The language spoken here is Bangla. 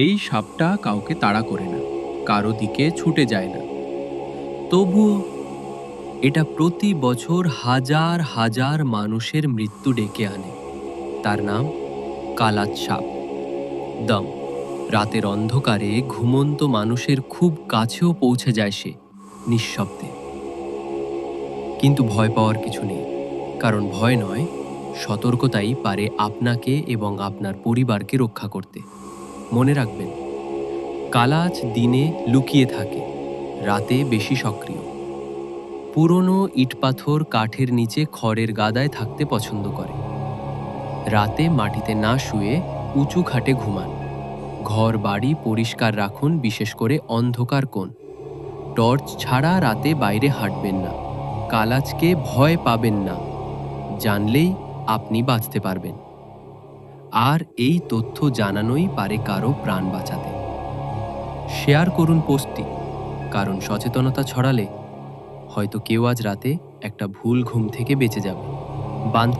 এই সাপটা কাউকে তাড়া করে না, কারও দিকে ছুটে যায় না। তবুও এটা প্রতি বছর হাজার হাজার মানুষের মৃত্যু ডেকে আনে। তার নাম কালাত সাপ। দম। রাতের অন্ধকারে ঘুমন্ত মানুষের খুব কাছেও পৌঁছে যায় সে নিঃশব্দে। কিন্তু ভয় পাওয়ার কিছু নেই, কারণ ভয় নয়, সতর্কতাই পারে আপনাকে এবং আপনার পরিবারকে রক্ষা করতে। মনে রাখবেন কালাচ দিনে লুকিয়ে থাকে, রাতে বেশি সক্রিয়। পুরনো ইটপাথর কাঠের নিচে খড়ের গাদায় থাকতে পছন্দ করে। রাতে মাটিতে না শুয়ে উঁচু খাটে ঘুমান। ঘর বাড়ি পরিষ্কার রাখুন, বিশেষ করে অন্ধকার কোণ। টর্চ ছাড়া রাতে বাইরে হাঁটবেন না। কালাজকে ভয় পাবেন না। জানলেই আপনি বাঁচতে পারবেন। আর এই তথ্য জানানোই পারে কারও প্রাণ বাঁচাতে। শেয়ার করুন পোস্টটি, কারণ সচেতনতা ছড়ালে হয়তো কেউ আজ রাতে একটা ভুল ঘুম থেকে বেঁচে যাবে। বান